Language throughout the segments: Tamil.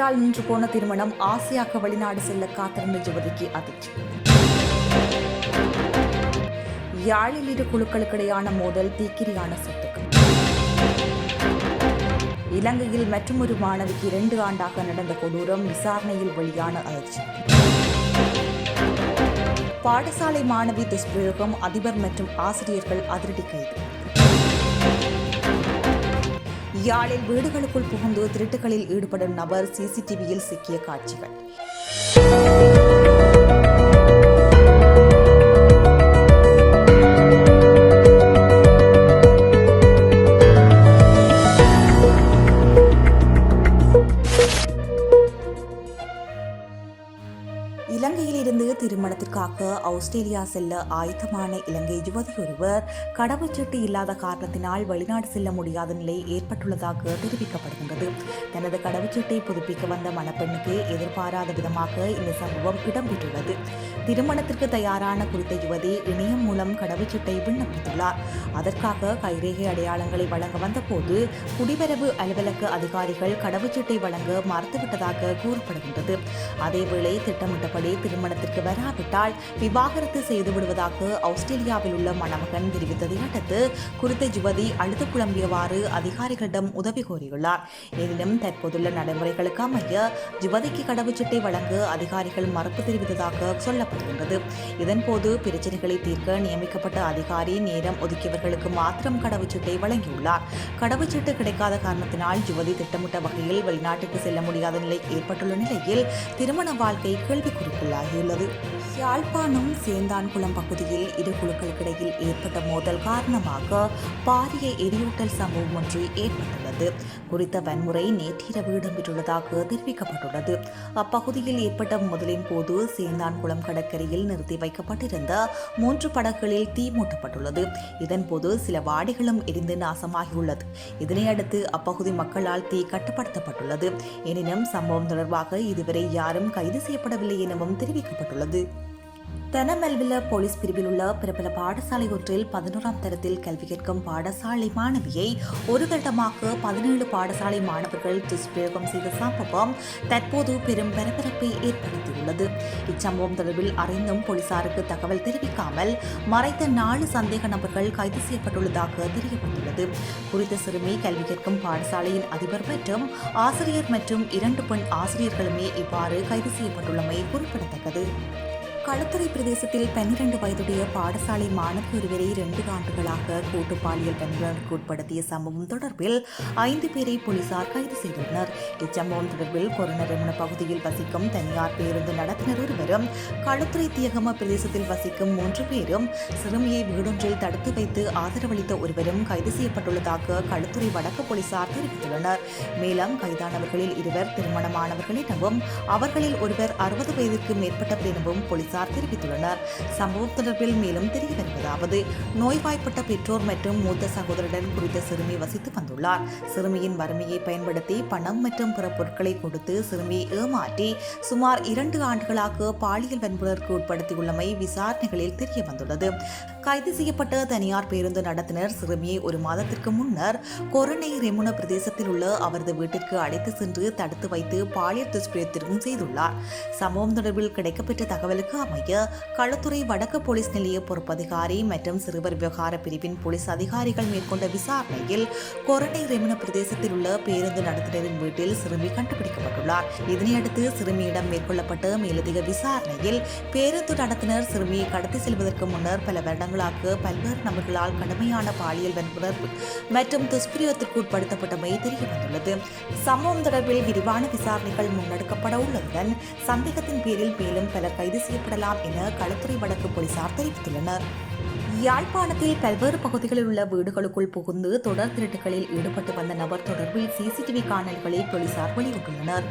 வீட்டால் நின்று போன திருமணம் ஆசையாக வெளிநாடு செல்ல காத்திருந்த யுவதிக்கு அதிர்ச்சி. யாழில் இரு குழுக்களுக்கிடையான மோதல் தீக்கிரியான சொத்துக்கள். இலங்கையில் மற்றொரு மாணவிக்கு இரண்டு ஆண்டாக நடந்த கொடூரம் விசாரணையில் வெளியான அதிர்ச்சி. பாடசாலை மாணவி துஷ்பிரயோகம் அதிபர் மற்றும் ஆசிரியர்கள் அதிரடி கைது. யாழில் வீடுகளுக்குள் புகுந்து திருட்டுகளில் ஈடுபடும் நபர் சிசிடிவியில் சிக்கிய காட்சிகள். திருமணத்திற்காக ஆஸ்திரேலியா செல்ல ஆயத்தமான இலங்கை யுவதி ஒருவர் கடவுச்சீட்டு இல்லாத காரணத்தினால் வெளிநாடு செல்ல முடியாத நிலை ஏற்பட்டுள்ளதாக தெரிவிக்கப்படுகின்றது. தனது கடவுச்சீட்டை புதுப்பிக்க வந்த மணப்பெண்ணுக்கு எதிர்பாராத விதமாக இந்த சம்பவம் இடம்பெற்றுள்ளது. திருமணத்திற்கு தயாரான குறித்த யுவதி இணையம் மூலம் கடவுச்சீட்டை விண்ணப்பித்துள்ளார். அதற்காக கைரேகை அடையாளங்களை வழங்க வந்தபோது குடிவரவு அலுவலக அதிகாரிகள் கடவுச்சீட்டை வழங்க மறுத்துவிட்டதாக கூறப்படுகின்றது. அதேவேளை திட்டமிட்டபடி திருமணத்திற்கு வராவிட்டால் விவாகரத்து செய்து விடுவதாக ஆஸ்திரேலியாவில் உள்ள மணமகன் தெரிவித்ததை அடுத்து குறித்த யுவதி அழுது புலம்பியவாறு அதிகாரிகளிடம் உதவி கோரியுள்ளார். எனினும் தற்போதுள்ள நடைமுறைகளுக்கு அமைய யுவதிக்கு கடவுச்சீட்டை வழங்க அதிகாரிகள் மறுப்பு தெரிவித்ததாக சொல்லப்படுகின்றது இதன்போது பிரச்சனைகளை தீர்க்க நியமிக்கப்பட்ட அதிகாரி நேரம் ஒதுக்கியவர்களுக்கு மாத்திரம் கடவுச்சீட்டை வழங்கியுள்ளார். கடவுச்சீட்டு கிடைக்காத காரணத்தினால் யுவதி திட்டமிட்ட வகையில் வெளிநாட்டுக்கு செல்ல முடியாத நிலை ஏற்பட்டுள்ள நிலையில் திருமண வாழ்க்கை கேள்விக்குறிக்குள்ளாகியுள்ளது. யாழ்ப்பாணம் சேந்தான்குளம் பகுதியில் இரு குழுக்களுக்கிடையில் ஏற்பட்ட மோதல் காரணமாக பாரிய எரியூட்டல் சம்பவம் ஒன்று ஏற்பட்டுள்ளது. குறித்த வன்முறை நேற்றிரவு இடம்பெற்றுள்ளதாக தெரிவிக்கப்பட்டுள்ளது. அப்பகுதியில் ஏற்பட்ட மோதலின் போது சேந்தான்குளம் கடற்கரையில் நிறுத்தி வைக்கப்பட்டிருந்த மூன்று படகுகளில் தீ மூட்டப்பட்டுள்ளது. இதன்போது சில வாடிகளும் எரிந்து நாசமாகியுள்ளது. இதனையடுத்து அப்பகுதி மக்களால் தீ கட்டுப்படுத்தப்பட்டுள்ளது. எனினும் சம்பவம் தொடர்பாக இதுவரை யாரும் கைது செய்யப்படவில்லை எனவும் தெரிவிக்கப்பட்டுள்ளது. தெனமெல்வில போலீஸ் பிரிவில் உள்ள பிரபல பாடசாலை ஒன்றில் பதினோராம் தரத்தில் கல்வி கேட்கும் பாடசாலை மாணவியை ஒரு கட்டமாக பதினேழு பாடசாலை மாணவர்கள் துஷ்பிரயோகம் செய்த சம்பவம் தற்போது பெரும் பரபரப்பை ஏற்படுத்தியுள்ளது. இச்சம்பவம் தொடர்பில் அறிந்தும் போலீசாருக்கு தகவல் தெரிவிக்காமல் மறைத்த நாலு சந்தேக நபர்கள் கைது செய்யப்பட்டுள்ளதாக தெரியப்பட்டுள்ளது குறித்த சிறுமி கல்வி கேட்கும் பாடசாலையின் அதிபர் மற்றும் ஆசிரியர் மற்றும் இரண்டு பெண் ஆசிரியர்களுமே இவ்வாறு கைது செய்யப்பட்டுள்ளமை குறிப்பிடத்தக்கது. களுத்துறை பிரதேசத்தில் பன்னிரண்டு வயதுடைய பாடசாலை மாணவி ஒருவரை இரண்டு ஆண்டுகளாக கூட்டு பாலியல் வன்முறைக்கு உட்படுத்திய சம்பவம் தொடர்பில் ஐந்து பேரை போலீசார் கைது செய்துள்ளனர். இச்சம்பவம் தொடர்பில் கொரோனா பகுதியில் வசிக்கும் தனியார் பேருந்து நடத்தினர் ஒருவரும் களுத்துறை தியகம பிரதேசத்தில் வசிக்கும் மூன்று பேரும் சிறுமியை வீடொன்றில் தடுத்து வைத்து ஆதரவளித்த ஒருவரும் கைது செய்யப்பட்டுள்ளதாக களுத்துறை வடக்கு போலீசார் தெரிவித்துள்ளனர். மேலும் கைதானவர்களில் இருவர் திருமணமானவர்கள் எனவும் அவர்களில் ஒருவர் அறுபது வயதிற்கு மேற்பட்டவர் எனவும் போலீசார் தெரிவித்துள்ளனர். சம்பவம் தொடர்பில் மேலும் தெரிய வருவதாவது நோய்வாய்ப்பட்ட பெற்றோர் மற்றும் மூத்த சகோதரருடன் குறித்த சிறுமி வசித்து வந்துள்ளார். சிறுமியின் வறுமையை பயன்படுத்தி பணம் மற்றும் பிற பொருட்களை கொடுத்து சிறுமியை ஏமாற்றி சுமார் இரண்டு ஆண்டுகளாக பாலியல் வன்முறைக்கு உட்படுத்தியுள்ளமை விசாரணைகளில் தெரிய வந்துள்ளது கைது செய்யப்பட்ட தனியார் பேருந்து நடத்தினர் சிறுமியை ஒரு மாதத்திற்கு முன்னர் கொரோனை ரெமுன பிரதேசத்தில் உள்ள அவரது வீட்டிற்கு அழைத்து சென்று தடுத்து வைத்து பாலியல் துஷ்பிரயத்திற்கும் செய்துள்ளார். சம்பவம் தொடர்பில் கிடைக்கப்பெற்ற தகவலுக்கு அமைய களத்துறை வடக்கு போலீஸ் நிலைய பொறுப்பதிகாரி மற்றும் சிறுவர் விவகார பிரிவின் போலீஸ் அதிகாரிகள் மேற்கொண்ட விசாரணையில் கொரோனை ரெமுன பிரதேசத்தில் உள்ள பேருந்து நடத்தினரின் வீட்டில் சிறுமி கண்டுபிடிக்கப்பட்டுள்ளார். இதனையடுத்து சிறுமியிடம் மேற்கொள்ளப்பட்ட மேலதிக விசாரணையில் பேருந்து நடத்தினர் சிறுமியை கடத்தி செல்வதற்கு முன்னர் பல வருடங்களாக பல்வேறு நபர்களால் கடுமையான பாலியல் வன்புணர்வு மற்றும் துஷ்பிரயோகத்திற்கு உட்படுத்தப்பட்டமை தெரிய வந்துள்ளது சம்பவம் தொடர்பில் விரிவான விசாரணைகள் முன்னெடுக்கப்பட உள்ளதுடன் சந்தேகத்தின் பேரில் மேலும் பலர் கைது செய்யப்படலாம் என களத்துறை வடக்கு போலீசார் தெரிவித்துள்ளனர். யாழ்ப்பாணத்தில் பல்வேறு பகுதிகளில் உள்ள வீடுகளுக்குள் புகுந்து தொடர் திருட்டுகளில் ஈடுபட்டு வந்த நபர் தொடர்பில் சிசிடிவி காணல்களை போலீசார் வெளியிட்டுள்ளனர்.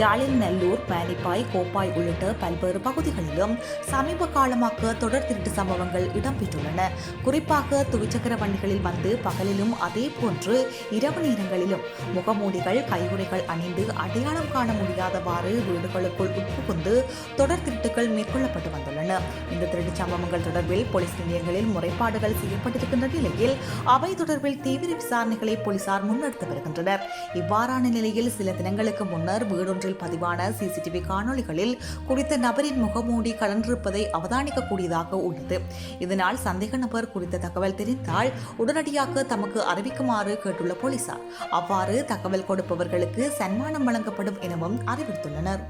யாழில் நல்லூர் மேனிப்பாய் கோப்பாய் உள்ளிட்ட பல்வேறு பகுதிகளிலும் சமீப காலமாக தொடர் திருட்டு சம்பவங்கள் இடம்பெற்றுள்ளன குறிப்பாக துவிச்சக்கர வண்டிகளில் வந்து பகலிலும் அதே போன்று இரவு நேரங்களிலும் முகமூடிகள் கையுறைகள் அணிந்து அடையாளம் காண முடியாதவாறு வீடுகளுக்குள் உட்புகுந்து தொடர் திருட்டுகள் மேற்கொள்ளப்பட்டு வந்துள்ளன. இந்த திருட்டு சம்பவங்கள் தொடர்பில் போலீஸ் நிலையங்களில் முறைப்பாடுகள் செய்யப்பட்டிருக்கின்ற நிலையில் அவை தொடர்பில் தீவிர விசாரணைகளை போலீசார் முன்னெடுத்து வருகின்றனர். இவ்வாறான நிலையில் சில தினங்களுக்கு முன்னர் வீடொன்றில் பதிவான சிசிடிவி காணொலிகளில் குறித்த நபரின் முகமூடி கலன்றிருப்பதை அவதானிக்கக்கூடியதாக உள்ளது. இதனால் சந்தேக நபர் குறித்த தகவல் தெரிந்தால் உடனடியாக தமக்கு அறிவிக்குமாறு கேட்டுள்ள போலீசார். அவ்வாறு தகவல் கொடுப்பவர்களுக்கு சன்மானம் வழங்கப்படும் எனவும் அறிவித்துள்ளனர்.